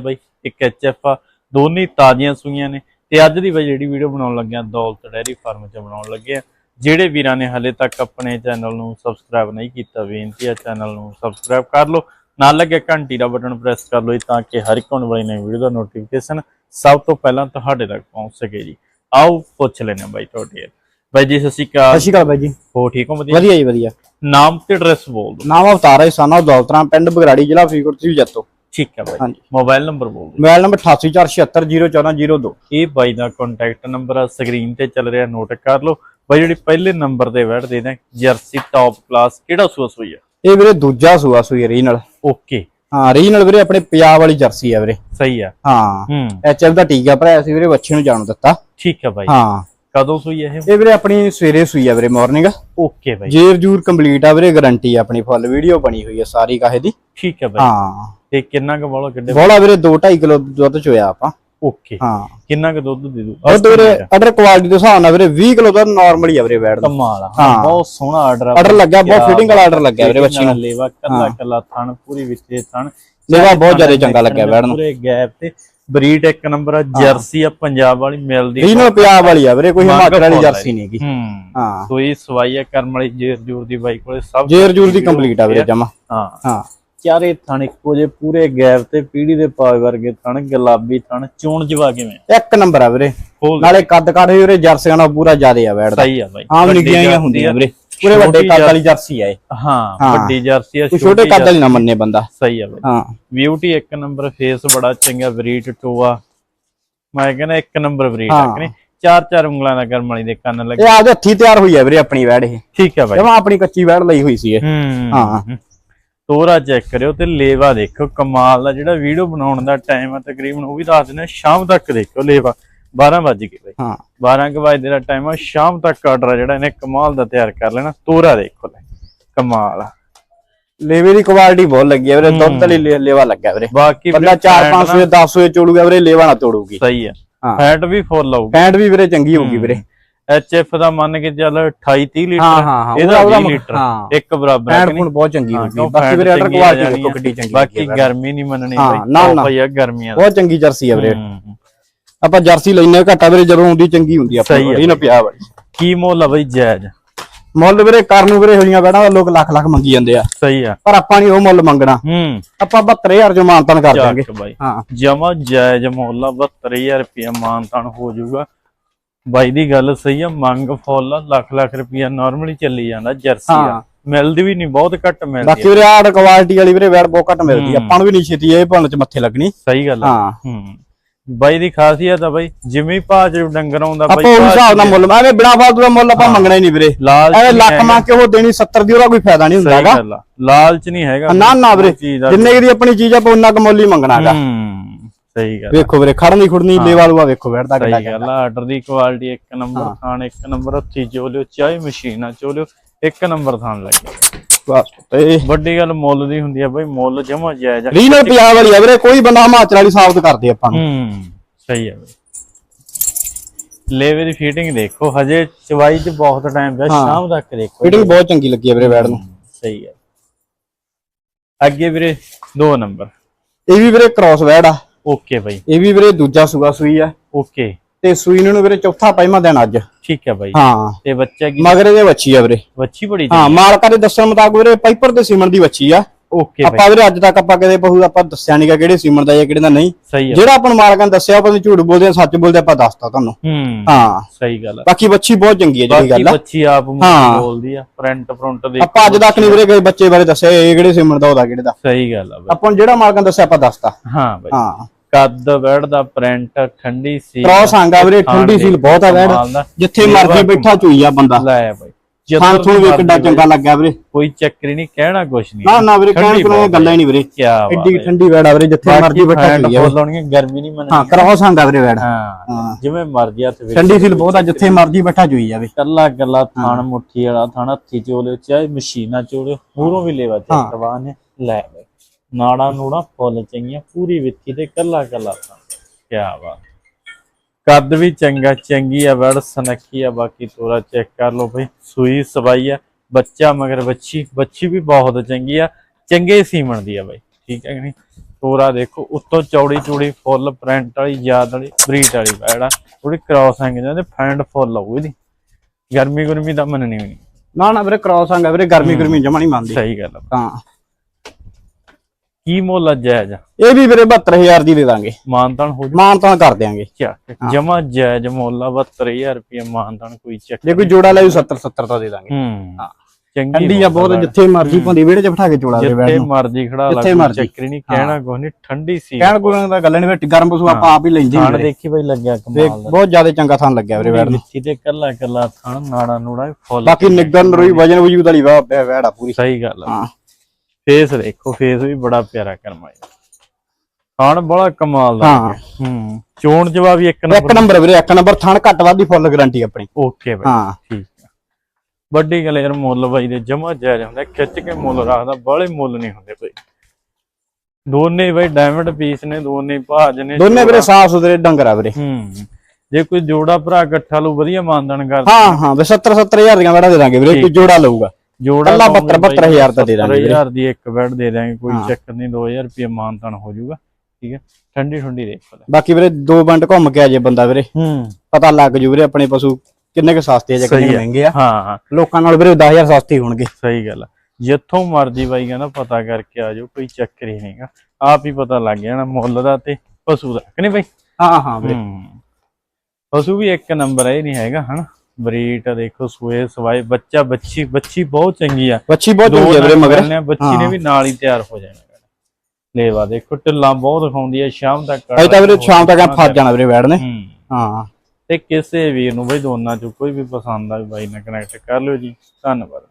ਬਾਈ ਇੱਕ ਐਚਐਫ ਆ ਦੋਨੇ ਤਾਜ਼ੀਆਂ ਸੂਈਆਂ ਨੇ। ਤੇ ਅੱਜ ਦੀ ਬਾਈ ਜਿਹੜੀ ਵੀਡੀਓ ਬਣਾਉਣ ਲੱਗਿਆ ਦੌਲਤ ਡੈਰੀ ਫਾਰਮ 'ਚ ਬਣਾਉਣ ਲੱਗੇ ਆ। ਜਿਹੜੇ ਵੀਰਾਂ ਨੇ ਹਲੇ ਤੱਕ ਆਪਣੇ ਚੈਨਲ ਨੂੰ ਸਬਸਕ੍ਰਾਈਬ ਨਹੀਂ ਕੀਤਾ ਬੇਨਤੀ ਆ ਚੈਨਲ ਨੂੰ ਸਬਸਕ੍ਰਾਈਬ ਕਰ ਲਓ। ਨਾਲ ਲੱਗੇ ਘੰਟੀ ਦਾ ਬਟਨ ਪ੍ਰੈਸ ਕਰ ਲਓ ਤਾਂ ਕਿ ਹਰ ਇੱਕ ਆਉਣ ਵਾਲੀ ਨਵੀਂ ਵੀਡੀਓ ਦਾ ਨੋਟੀਫਿਕੇਸ਼ਨ ਸਭ ਤੋਂ ਪਹਿਲਾਂ ਤੁਹਾਡੇ ਤੱਕ ਪਹੁੰਚ ਸਕੇ ਜੀ। ਆਓ ਪੁੱਛ ਲੈਣੇ ਬਾਈ ਤੁਹਾਡੇ। ਬਾਈ ਜੀ ਸਤਿ ਸ਼੍ਰੀ ਅਕਾਲ। ਸਤਿ ਸ਼੍ਰੀ ਅਕਾਲ ਬਾਈ ਜੀ। ਹੋ ਠੀਕ ਹੋ? ਵਧੀਆ? ਵਧੀਆ ਜੀ ਵਧੀਆ। ਨਾਮ ਤੇ ਐਡਰੈਸ ਬੋਲ ਦਿਓ। ਨਾਮ ਅਵਤਾਰ ਹੈ ਸਾਨਾ ਦੌਲਤਰਾ ਪਿੰਡ ਬਗਰਾੜੀ ਜ਼ਿਲ੍ਹਾ ਫਰੀਦਕੋਟ ਤਹਿਸੀਲ ਜੱਤੋ। ਠੀਕ ਹੈ ਬਾਈ। ਹਾਂਜੀ। ਮੋਬਾਈਲ ਨੰਬਰ ਬੋਲ ਦਿਓ। ਮੋਬਾਈਲ ਨੰਬਰ 8847701402 ਇਹ ਬਾਈ ਦਾ ਕੰਟੈਕਟ ਨੰਬਰ ਆ ਸਕਰੀਨ ਤੇ ਚੱਲ ਰਿਹਾ ਨੋਟ ਕਰ ਲਓ। ਬਾਈ ਜਿਹੜੀ ਪਹਿਲੇ ਨੰਬਰ ਤੇ ਵੈਟ ਦੇ ਦੇ ਜਰਸੀ ਟੌਪ ਕਲਾਸ ਕਿਹੜਾ ਸੂਸ ਹੋਈ ਆ? ਇਹ ਵੀਰੇ ਦੂਜਾ ਸੂਆ ਸੂਈ ਰੀਨਲ। ਓਕੇ ਹਾਂ ਰੀਨਲ ਵੀਰੇ ਆਪਣੇ ਪੰਜਾਬ ਵਾਲੀ ਜਰਸੀ ਆ ਵੀਰੇ। ਸਹੀ ਆ। ਹਾਂ। ਹੂੰ। ਐਚਐਫ ਦਾ ਟੀਕਾ ਭਰਾਇਆ ਸੀ ਵੀਰੇ ਬੱਚੇ ਨੂੰ ਜਾਣ ਦਿੱਤਾ। ਠੀਕ ਹੈ ਬਾਈ। ਹਾਂ। ਕਦੋਂ ਸੂਈ ਆ ਇਹ? ਇਹ ਵੀਰੇ ਆਪਣੀ ਸਵੇਰੇ ਸੂਈ ਆ ਵੀਰੇ ਮਾਰਨਿੰਗ ਓਕੇ ਬਾਈ। ਜੇਰ ਜੂਰ ਕੰਪਲੀਟ ਆ ਵੀਰੇ ਗਾਰੰਟੀ ਆ ਆਪਣੀ ਫੁੱਲ ਵੀਡੀਓ ਬਣੀ ਹੋਈ ਆ ਸਾਰੀ ਕਾਹੇ ਦੀ। ਠੀਕ ਹੈ ਬਾਈ। ਹਾਂ। ਤੇ ਕਿੰਨਾ ਕੁ ਬੋਲੋ ਕਿੱਡੇ ਬੋਲਾ ਵੀਰੇ 2.5 ਕਿਲੋ ਦੁੱਧ ਚੋਇਆ ਆਪਾਂ। ਓਕੇ ਹਾਂ। ਕਿੰਨਾ ਕੁ ਦੁੱਧ ਦੇ ਦੂ? ਤੇ ਵੀਰੇ ਆਰਡਰ ਕੁਆਲਿਟੀ ਦੇ ਹਿਸਾਬ ਨਾਲ ਵੀਰੇ 20 ਕਿਲੋ ਦਾ ਨਾਰਮਲੀ ਆ ਵੀਰੇ ਬੈਠ ਦਾ। ਕਮਾਲ ਆ। ਹਾਂ। ਬਹੁਤ ਸੋਹਣਾ ਆਰਡਰ ਆਰਡਰ ਲੱਗਿਆ ਬਹੁਤ ਫਿਟਿੰਗ ਵਾਲਾ ਆਰਡਰ ਲੱਗਿਆ ਵੀਰੇ ਬੱਚੀ ਨੂੰ। ਲੇਵਾ ਕੱਲਾ ਕੱਲਾ ਥਣ ਪੂਰੀ ਵਿੱਚੇ ਥਣ। ਲੇਵਾ ਬਹੁਤ ਜ਼ਿਆਦਾ ਚੰਗਾ ਲੱਗਿਆ ਬੈਠ ਨੂੰ। ਪੂਰੇ ਗੈਪ ਤੇ ਬਰੀਡ ਇੱਕ ਨੰਬਰ ਆ ਜਰਸੀ ਆ ਪੰਜਾਬ ਵਾਲੀ ਮਿਲਦੀ ਰੀਨਲ ਪੰਜਾਬ ਵਾਲੀ ਆ ਵੀਰੇ ਕੋਈ ਹਿਮਾਚਲ ਵਾਲੀ ਜਰਸੀ ਨਹੀਂ ਹੈਗੀ। ਹੂੰ। ਸੋਈ ਸਵਾਈ ਆ ਕਰਮ ਵਾਲੀ ਜੇਰ ਜੂਰ ਦੀ ਬਾਈ ਕੋਲੇ ਸਭ ਜੇਰ ਜੂਰ ਦੀ ਕੰਪਲੀਟ ਆ ਵੀਰੇ ਜਮਾ। ਹਾਂ। ਹਾਂ। ਚਾਰੇ ਥਣ ਇੱਕੋ ਜੇ ਪੂਰੇ ਗੈਪ ਤੇ ਪੀੜੀ ਦੇ ਪਾਵੇ ਵਰਗੇ ਥਣ ਗੁਲਾਬੀ ਥਣ ਚੋਣ ਜਵਾ ਕਿਵੇਂ? ਇੱਕ ਨੰਬਰ ਆ ਵੀਰੇ। ਨਾਲੇ ਕੱਦ ਕਾਠ ਵੀਰੇ ਜਰਸੀਆਂ ਨਾਲ ਪੂਰਾ ਜ਼ਿਆਦੇ ਆ ਬੈਠਦਾ ਸਹੀ ਆ ਬਾਈ। ਆਮ ਜਰਸੀ ਹੁੰਦੀਆਂ ਵੀਰੇ। ਪੂਰੇ ਵੱਡੇ ਕੱਦ ਵਾਲੀ ਜਰਸੀ ਆ ਇਹ। ਹਾਂ ਹਾਂ। ਵੱਡੀ ਜਰਸੀ ਆ ਕੋਈ ਛੋਟੇ ਕੱਦ ਵਾਲੀ ਨਾ ਮੰਨੇ ਬੰਦਾ। ਸਹੀ ਆ ਬਾਈ। ਹਾਂ। ਬਿਊਟੀ ਇੱਕ ਨੰਬਰ ਫੇਸ ਬੜਾ ਚੰਗਾ ਬਰੀਡ ਟੋਆ ਮੈਂ ਕਹਿੰਦਾ ਇੱਕ ਨੰਬਰ ਬਰੀਡ ਹਾਂ। ਆ ਕਿ ਚਾਰ ਚਾਰ ਉਂਗਲਾਂ ਦਾ ਕਰਮ ਵਾਲੀ ਦੇ ਕੰਨ ਲੱਗੇ। ਇਹ ਆਪਦੇ ਹੱਥੀ ਤਿਆਰ ਹੋਈ ਆ ਵੀਰੇ ਆਪਣੀ ਵੈੜ ਇਹ। ਠੀਕ ਆ ਬਾਈ। ਜਮਾ ਆਪਣੀ ਕੱਚੀ ਵੈੜ ਲਈ ਹੋਈ ਸੀ ਇਹ। ਹੂੰ ਹਾਂ। ਤੋਰਾ ਚੈੱਕ ਕਰਿਓ ਤੇ ਲੇਵਾ ਦੇਖੋ ਕਮਾਲ ਦਾ ਜਿਹੜਾ ਵੀਡੀਓ ਬਣਾਉਣ ਦਾ ਟਾਈਮ ਆ ਤਕਰੀਬਨ ਉਹ ਵੀ ਦੱਸ ਦਿੰਦੇ ਆ, ਸ਼ਾਮ ਤੱਕ ਦੇਖੋ ਲੇਵਾ। 12 ਵਜ ਗਏ ਬਾਈ। ਹਾਂ। 12 ਕੁ ਵਜੇ ਦਾ ਟਾਈਮ ਆ ਸ਼ਾਮ ਤੱਕ ਆਰਡਰ ਜਿਹੜਾ ਇਹਨੇ ਕਮਾਲ ਦਾ ਤਿਆਰ ਕਰ ਲੈਣਾ। ਤੋਰਾ ਦੇਖੋ ਲੈ ਕਮਾਲ। ਲੇਵੇ ਦੀ ਕੁਆਲਿਟੀ ਬਹੁਤ ਲੱਗੀ ਆ ਵੀਰੇ ਦੁੱਧ ਵਾਲੀ ਲੇ- ਲੇਵਾ ਲੱਗਾ ਵੀਰੇ। ਬਾਕੀ ਬੰਦਾ 4 5 ਸੌ 10 ਸੌ ਚੋੜੂਗਾ ਵੀਰੇ ਲੇਵਾ ਨਾ ਤੋੜੂਗੀ। ਸਹੀ ਆ। ਹਾਂ। ਫੈਟ ਵੀ ਫੁੱਲ ਆਊਗੀ। ਪੈਂਟ ਵੀ ਵੀਰੇ ਚੰਗੀ ਹੋਊਗੀ ਵੀਰੇ। ਐਚ ਐਫ ਦਾ ਮੰਨ ਕੇ ਚੱਲ 28 30 ਲੀਟਰ ਹਾਂ, ਹਾਂ, ਹਾਂ, ਇਹਦਾ ਉਹਦਾ- 20 ਲੀਟਰ। ਹਾਂ। ਇੱਕ ਬਰਾਬਰ ਹੈ? ਹੁਣ ਬਹੁਤ ਚੰਗੀ ਹਾਂ, ਕਿਉਂ ਬਾਕੀ ਫੈਟ ਵੀਰੇ ਆਰਡਰ ਕੁਆਲਿਟੀ ਦੇਖੋ ਕਿੱਡੀ ਚੰਗੀ ਬਾਕੀ ਗਰਮੀ ਨਹੀਂ ਮੰਨਣੀ ਹਾਂ, ਬਾਈ। ਨਾ, ਨਾ। ਭਈਆ ਗਰਮੀਆਂ ਬਹੁਤ ਚੰਗੀ ਜਰਸੀ ਆ ਵੀਰੇ। ਹੂੰ। ਆਪਾਂ ਜਰਸੀ ਲੈਨੇ ਘੱਟਾ ਵੀਰੇ ਜਦੋਂ ਹੁੰਦੀ ਚੰਗੀ ਹੁੰਦੀ ਆ ਸਹੀ ਆ ਇਹ ਨਾ ਪਿਆ ਵਾਲੀ ਕੀ ਮੁੱਲ ਆ ਬਈ ਜਾਇਜ਼? ਮੁੱਲ ਵੀਰੇ ਕਰਨ ਨੂੰ ਵੀਰੇ ਹੋਈਆਂ ਦਾ ਲੋਕ ਲੱਖ ਲੱਖ ਮੰਗੀ ਜਾਂਦੇ ਆ। ਸਹੀ ਆ। ਪਰ ਆਪਾਂ ਨਹੀਂ ਉਹ ਮੁੱਲ ਮੰਗਣਾ। ਹੂੰ। ਆਪਾਂ 72000 ਜੋ ਮਾਨਤਨ ਕਰ ਦਾਂਗੇ ਚੱਕ ਬਾਈ। ਹਾਂ। ਜਮਾ ਜਾਇਜ਼ ਮੁੱਲ ਆ 72000 ਰੁਪਇਆ ਮਾਨਤਾਨ ਹੋ ਜਾਊਗਾ। ਬਾਈ ਦੀ ਗੱਲ ਸਹੀ ਆ ਮੰਗ ਫੁੱਲ ਆ ਲੱਖ ਲੱਖ ਰੁਪਇਆ ਨਾਰਮਲੀ ਚੱਲੀ ਜਾਂਦਾ ਜਰਸੀ ਆ। ਹਾਂ। ਮਿਲਦੀ ਵੀ ਨਹੀਂ ਬਹੁਤ ਘੱਟ ਮਿਲਦੀ ਬਾਕੀ ਵੀਰੇ ਆੜ ਕੁਆਲਿਟੀ ਵਾਲੀ ਵੀਰੇ ਵੈੜ ਬਹੁਤ ਘੱਟ ਮਿਲਦੀ ਆ। ਆਪਾਂ ਨੂੰ ਵੀ ਨਹੀਂ ਛੇਤੀ ਇਹ ਭੰਨ ਚ ਮੱਥੇ ਲੱਗਣੀ। ਸਹੀ ਗੱਲ ਆ। ਹਾਂ। ਹੂੰ। ਬਾਈ ਦੀ ਖਾਸੀਅਤ ਆ ਬਾਈ ਜਿਵੇਂ ਭਾਜ ਡੰਗਰ ਆਉਂਦਾ ਆਪਾਂ ਬਾਈ ਉਹ ਹਿਸਾਬ ਨਾਲ ਮੁੱਲ ਐਵੇਂ ਬਿਨਾ ਫਾਲਤੂ ਦਾ ਮੁੱਲ ਆਪਾਂ ਮੰਗਣਾ ਹੀ ਨਹੀਂ ਵੀਰੇ। ਐਵੇਂ ਲੱਖ। ਮੰਗ ਕੇ ਉਹ ਦੇਣੀ 70 ਦੀ ਉਹਦਾ ਕੋਈ ਫਾਇਦਾ ਨਹੀਂ ਹੁੰਦਾ ਹੈਗਾ। ਲਾਲਚ ਨਹੀਂ ਹੈਗਾ ਨਾ ਨਾ ਵੀਰੇ ਜਿੰਨੇ ਦੀ ਆਪਣੀ ਚੀਜ਼ ਆਪਾਂ ਉਹਨਾਂ ਕੁ ਮੁੱਲ ਹੀ ਮੰਗਣਾ ਹੈਗਾ। ਸਹੀ ਗੱਲ ਵੇਖੋ ਵੀਰੇ ਖੜਨੀ ਖੁੜਨੀ ਲੇਵਾ ਲੂਆ ਵੇਖੋ ਵੈੜ ਦਾ ਕਿੱਡਾ ਸਹੀ ਗੱਲ ਆ। ਆਰਡਰ ਦੀ ਕੁਆਲਿਟੀ ਇੱਕ ਨੰਬਰ ਥਾਣ ਇੱਕ ਨੰਬਰ ਹੱਥੀ ਚੋ ਲਿਓ ਚਾਹੇ ਮਸ਼ੀਨਾਂ ਚੋ ਲਿਓ ਇੱਕ ਨੰਬਰ ਥਾਣ ਲੱਗੇ ਤੇ ਵੱਡੀ ਗੱਲ ਮੁੱਲ ਦੀ ਹੁੰਦੀ ਆ ਬਾਈ ਮੁੱਲ ਜਮਾ ਜਾਇਜ਼ ਆ। ਰੀਨਲ ਪੰਜਾਬ ਵਾਲੀ ਆ ਵੀਰੇ ਕੋਈ ਬੰਦਾ ਹਿਮਾਚਲ ਵਾਲੀ ਸਾਬਤ ਕਰਦੇ ਆਪਾਂ ਨੂੰ। ਹੂੰ ਸਹੀ ਆ ਲੇਵੇ ਦੀ ਫੀਟਿੰਗ ਦੇਖੋ ਹਜੇ ਚਵਾਈ 'ਚ ਬਹੁਤ ਟਾਈਮ ਪਿਆ ਸ਼ਾਮ ਤੱਕ ਦੇਖੋ। ਫਿਟਿੰਗ ਬਹੁਤ ਚੰਗੀ ਲੱਗੀ ਆ ਵੀਰੇ ਵੈੜ ਨੂੰ। ਸਹੀ ਆ। ਅੱਗੇ ਵੀਰੇ ਦੋ ਨੰਬਰ। ਇਹ ਵੀ ਵੀਰੇ ਕ੍ਰਾਸ ਵੈੜ ਆ। ਓਕੇ ਬਾਈ। ਇਹ ਵੀ ਵੀਰੇ ਦੂਜਾ ਸੂਆ ਸੂਈ ਆ। ਓਕੇ। ਤੇ ਸੂਈ ਨੂੰ ਵੀਰੇ ਚੌਥਾ ਪੰਜਵਾਂ ਦਿਨ ਅੱਜ। ਠੀਕ ਆ ਬਾਈ। ਹਾਂ। ਤੇ ਬੱਚਾ ਕੀ ਮਗਰੇ ਦੇ ਵੱਛੀ ਆ ਵੀਰੇ। ਵੱਛੀ ਬੜੀ ਹਾਂ ਮਾਲਕਾਂ ਦੇ ਦੱਸਣ ਮੁਤਾਬਕ ਵੀਰੇ ਪਾਈਪਰ ਤੇ ਸੀਮਨ ਦੀ ਵੱਛੀ ਆ। ਓਕੇ ਬਾਈ। ਆਪਾਂ ਵੀਰੇ ਅੱਜ ਤੱਕ ਆਪਾਂ ਕਦੇ ਪਹੂ ਆਪਾਂ ਦੱਸਿਆ ਨਹੀਂਗਾ ਕਿਹੜੇ ਸੀਮਨ ਦਾ ਜਾਂ ਕਿਹੜੇ ਦਾ ਨਹੀਂ। ਜਿਹੜਾ ਆਪਾਂ ਮਾਲਕਾਂ ਨੇ ਦੱਸਿਆ ਆਪਾਂ ਝੂਠ ਬੋਲਦੇ ਆ ਸੱਚ ਬੋਲਦੇ ਆਪਾਂ ਦੱਸਤਾ ਤੁਹਾਨੂੰ। ਹੂੰ ਹਾਂ। ਸਹੀ ਗੱਲ ਆ। ਬਾਕੀ ਵੱਛੀ ਬਹੁਤ ਚੰਗੀ ਹੈ ਜਿਹੜੀ ਗੱਲ ਆ। ਬੱਚੀ ਆਪ ਹਾਂ। ਬੋਲਦੀ ਆ ਫਰੰਟ ਫਰੰਟ ਦੇ ਆਪਾਂ ਅੱਜ ਤੱਕ ਨਹੀਂ ਵੀਰੇ ਕਿਸੇ ਬੱਚੇ ਬਾਰੇ ਦੱਸਿਆ ਇਹ ਕਿਹੜੇ ਸੀਮਨ ਦਾ ਉਹਦਾ ਕਿਹੜੇ ਦਾ। ਸਹੀ ਗੱਲ ਆ ਆਪਾਂ ਜਿਹੜਾ ਮਾਲਕਾਂ ਦੱਸਿਆ ਆਪਾਂ ਦੱਸਤਾ। ਹਾਂ ਬਾਈ। ਹਾਂ। ਕੱਦ ਵੈੜ ਦਾ ਪ੍ਰਿੰਟ ਠੰਡੀ ਸੀ ਕ੍ਰਾਸ ਆਂਗਾ ਵੀਰੇ ਠੰਡੀ ਸੀਲ ਬਹੁਤ ਆ ਵੈੜ। ਜਿੱਥੇ ਮਰਜ਼ੀ ਬੈਠਾ ਚੋਈ ਆ ਬੰਦਾ। ਲੈ ਬਾਈ ਹਾਂ ਜਦੋਂ ਤੁਹਾਨੂੰ ਵੀ ਕਿੱਡਾ ਚੰਗਾ ਲੱਗਿਆ ਵੀਰੇ। ਕੋਈ ਚੱਕਰ ਹੀ ਨਹੀਂ ਕਹਿਣਾ ਕੁਛ ਨਹੀਂ। ਨਾ ਨਾ ਵੀਰੇ ਕਹਿਣ ਕੋਲੋਂ ਗੱਲਾਂ ਹੀ ਨਹੀਂ ਵੀਰੇ। ਐਡੀ ਹੈ। ਠੰਡੀ ਵੈੜ ਆ ਵੀਰੇ ਜਿੱਥੇ ਮਰਜ਼ੀ ਬੈਠਾ ਫੈਂਟ ਚੋਈ ਆ ਫੁੱਲ ਲਾਉਣੀਆਂ ਗਰਮੀ ਨਹੀਂ ਹਾਂ ਮੰਨਣੀ ਕ੍ਰਾਸ ਆਂਗਾ ਵੀਰੇ ਵੈੜ। ਹਾਂ ਹਾਂ। ਜਿਵੇਂ ਮਰਜ਼ੀ ਹੱਥ ਵਿੱਚ ਠੰਡੀ ਸੀਲ ਬਹੁਤ ਆ ਜਿੱਥੇ ਮਰਜ਼ੀ ਬੈਠਾ ਚੋਈ ਜਾਵੇ ਕੱਲਾ ਕੱਲਾ ਥਾਣ ਮੁੱਠੀ ਵਾਲਾ ਥਾਣ ਹੱਥੀ ਚੋਲੇ ਚਾਹੇ ਮਸ਼ੀਨਾ ਚੋਲੇ ਪੂਰੋਂ ਵੀ ਲੈਵਾ ਤੇ ਹਾਂ। ਕਰਵਾਨੇ ਲੈ ਨਾੜਾ ਨੂੜਾ ਫੁੱਲ ਚੰਗੀਆਂ ਪੂਰੀ ਵਿੱਥੀ ਤੇ ਕੱਲਾ ਕੱਲਾ ਥਾਣ ਕੀ ਬਾਤ। ਕੱਦ ਵੀ ਚੰਗਾ ਚੰਗੀ ਆ ਵੜ ਸਨੱਖੀ ਆ ਬਾਕੀ ਤੋਰਾ ਚੈੱਕ ਕਰ ਲਓ ਬਈ ਸੂਈ ਸਵਾਈ ਆ ਬੱਚਾ ਮਗਰ ਬੱਚੀ ਬੱਚੀ ਵੀ ਬਹੁਤ ਚੰਗੀ ਆ ਚੰਗੇ ਸੀਮਣ ਦੀ ਆ ਬਈ ਠੀਕ ਹੈ ਕਿ ਨਹੀਂ? ਤੋਰਾ ਦੇਖੋ ਉੱਤੋਂ ਚੌੜੀ ਚੂੜੀ ਫੁੱਲ ਪ੍ਰਿੰਟ ਵਾਲੀ ਯਾਦ ਵਾਲੀ ਬਰੀਡ ਵਾਲੀ ਬੈੜਾ ਥੋੜੀ ਕ੍ਰਾਸ ਹੈਂਗ ਜਾਂਦੇ ਫੈਂਡ ਫੁੱਲ ਆਊ ਇਹਦੀ। ਗਰਮੀ ਗੁਰਮੀ ਤਾਂ ਮੰਨਣੀ ਨਹੀਂ। ਨਾ ਨਾ ਵੀਰੇ ਕ੍ਰਾਸ ਆਂਗਾ ਵੀਰੇ ਗਰਮੀ ਗਰਮੀ ਜਮਾ ਨਹੀਂ ਮੰਨਦੀ ਸਹੀ ਗੱਲ ਆ। ਹਾਂ। ਕੀ ਮੁੱਲ ਆ ਜਾਇਜ਼? ਇਹ ਵੀ ਵੀਰੇ 72000 ਦੀ ਦੇ ਦਾਂਗੇ। ਮਾਨਤਾਨ ਹੋ ਮਾਨ ਤਾਂ ਕਰ ਦਿਆਂਗੇ। ਜਮਾ ਜਾਇਜ਼ ਮੁੱਲ ਆ 72000 ਰੁਪਏ ਮਾਨਤਾਨ ਕੋਈ ਚੱਕ ਜੇ ਕੋਈ ਜੋੜਾ ਲੈ 70 70 ਤਾਂ ਦੇ ਦਾਂਗੇ। ਹੂੰ ਹਾਂ। ਚੰਗੀ ਠੰਡੀ ਆ ਬਹੁਤ ਜਿੱਥੇ ਮਰਜ਼ੀ ਪਾਉਂਦੀ ਵਿਹੜੇ 'ਚ ਬਿਠਾ ਕੇ ਚੋੜਾ ਦੇ ਜਿੱਥੇ ਬੈਠ ਨੂੰ ਮਰਜ਼ੀ ਖੜਾ ਲਾ ਜਿੱਥੇ ਕੋਈ। ਚੱਕਰ ਨਹੀਂ ਕਹਿਣਾ ਕੁਛ ਨਹੀਂ ਠੰਡੀ ਸੀ। ਕਹਿਣ ਕੋਈ ਦਾ ਗੱਲ ਨਹੀਂ ਵੀਰੇ ਗਰਮ ਪਸ਼ੂ ਆਪਾਂ ਆਪ ਹੀ ਲੈਂਦੇ ਵੀਰੇ। ਦੇਖੀ ਬਈ ਲੱਗਿਆ ਕਮਾਲ ਦਾ। ਬਹੁਤ ਜ਼ਿਆਦਾ ਚੰਗਾ ਥਾਂ ਲੱਗਿਆ ਵੀਰੇ ਵੈੜ ਨੂੰ। ਤੇ ਕੱਲਾ ਕੱਲਾ ਥਾਣ ਨਾੜਾ ਨੂੜਾ ਫੁੱਲ ਬਾਕੀ ਨਿੱਗਰ ਨਰੋਈ ਵਜਨ ਵਜੂਦ ਵਾਲੀ ਵਾ ਆ ਪੂਰੀ। ਸਹੀ ਗੱਲ ਆ। ਹਾਂ। ਫੇਸ ਦੇਖੋ ਫੇਸ ਵੀ ਬੜਾ ਪਿਆਰਾ ਕਰਮਾ ਹੈ ਥਾਣ ਬੜਾ ਕਮਾਲ ਦਾ ਹਾਂ। ਹੂੰ। ਚੋਣ ਜਵਾਬ ਵੀ ਇੱਕ ਇੱਕ ਨੰਬਰ ਨੰਬਰ ਵੀਰੇ ਇੱਕ ਨੰਬਰ ਥਣ ਘੱਟ ਵੱਧ ਦੀ ਫੁੱਲ ਗਾਰੰਟੀ ਆਪਣੀ। ਓਕੇ ਬਈ। ਹਾਂ। ਠੀਕ ਵੱਡੀ ਗੱਲ ਯਾਰ ਮੁੱਲ ਬਾਈ ਦੇ ਜਮਾ ਜਾਇਜ਼ ਹੁੰਦਾ ਖਿੱਚ ਕੇ ਮੁੱਲ ਰੱਖਦਾ ਬਾਹਲੇ ਮੁੱਲ ਨਹੀਂ ਹੁੰਦੇ ਕੋਈ ਦੋਨੇ ਬਈ ਡਾਇਮੰਡ ਪੀਸ ਨੇ ਦੋਨੇ ਭਾਜ ਨੇ ਦੋਨੇ ਵੀਰੇ ਸਾਫ਼ ਸੁਥਰੇ ਡੰਗਰ ਵੀਰੇ। ਹੂੰ ਜੇ ਕੋਈ ਜੋੜਾ ਭਰਾ ਇਕੱਠਾ ਲੂ ਵਧੀਆ ਮਾਨਦਾਨ ਕਰ ਹਾਂ ਹਾਂ ਵੀ 70 70000 ਦੀਆਂ ਵੈੜਾਂ ਦੇ ਦਾਂਗੇ ਵੀਰੇ ਕੋਈ ਜੋੜਾ ਲਊਗਾ। ਜੋੜਾ ਕੱਲਾ ਲਓਗੇ 72 ਬਾਈ 72000 ਦਾ ਦੇ ਦਾਂਗੇ ਵੀਰੇ। 70000 ਦੀ ਇੱਕ ਬੈਡ ਦੇ ਦਾਂਗੇ ਕੋਈ। ਚੱਕਰ ਨਹੀਂ 2000 ਰੁਪਏ ਮਾਨਤਾਨ ਹੋ ਜਾਊਗਾ ਠੀਕ ਹੈ? ਠੰਡੀ ਠੰਡੀ ਦੇਖੋ ਲੈ। ਬਾਕੀ ਵੀਰੇ ਦੋ ਬੰਡ ਘੁੰਮ ਕੇ ਆ ਜੇ ਬੰਦਾ ਵੀਰੇ। ਹੂੰ। ਪਤਾ ਲੱਗ ਜੂ ਵੀਰੇ ਆਪਣੇ ਪਸ਼ੂ ਕਿੰਨੇ ਕੁ ਸਸਤੇ ਆ ਜਾਂ ਕਿੰਨੇ ਕੁ ਮਹਿੰਗੇ ਆ। ਹਾਂ ਹਾਂ। ਲੋਕਾਂ ਨਾਲ ਵੀਰੇ 10000 ਸਸਤੇ ਹੋਣਗੇ। ਸਹੀ ਗੱਲ ਆ। ਜਿੱਥੋਂ ਮਰਜ਼ੀ ਬਾਈ ਕਹਿੰਦਾ ਪਤਾ ਕਰਕੇ ਆ ਜਾਓ ਕੋਈ ਚੱਕਰ ਹੀ ਨਹੀਂਗਾ ਆਪ ਹੀ ਪਤਾ ਲੱਗ ਜਾਣਾ ਮੁੱਲ ਦਾ ਤੇ ਪਸ਼ੂ ਦਾ ਕਿ ਨਹੀਂ ਬਾਈ? ਹਾਂ ਹਾਂ ਵੀਰੇ। ਹੂੰ। ਪਸ਼ੂ ਵੀ ਇੱਕ ਨੰਬਰ ਹੈ ਇਹ ਨਹੀਂ ਹੈਗਾ ਹਨਾ? ਬਰੀਟ ਦੇਖੋ ਸੂਏ ਸਵਾਏ ਬੱਚਾ ਬੱਚੀ ਬੱਚੀ ਬਹੁਤ ਚੰਗੀ ਆ। ਵੱਛੀ ਬਹੁਤ ਚੰਗੀ ਆ ਵੀਰੇ ਮਗਰ। ਆ, ਬੱਚੀ ਨੇ। ਵੀ ਨਾਲ ਹੀ ਤਿਆਰ ਹੋ ਜਾਣਾ ਲੇਵਾ ਦੇਖੋ ਢਿੱਲਾਂ ਬਹੁਤ ਦਿਖਾਉਂਦੀ ਹੈ ਸ਼ਾਮ ਤੱਕ ਅਜੇ ਤਾਂ ਵੀਰੇ ਸ਼ਾਮ ਤੱਕ ਐਂ ਫਸ ਜਾਣਾ ਵੀਰੇ ਵੈੜ ਨੇ। ਹਾਂ। ਤੇ ਕਿਸੇ ਵੀਰ ਨੂੰ ਬਈ ਦੋਨਾਂ ਚੋਂ ਕੋਈ ਵੀ ਪਸੰਦ ਆ ਬਾਈ ਨਾਲ ਕਨੈਕਟ ਕਰ ਲਿਓ ਜੀ। ਧੰਨਵਾਦ।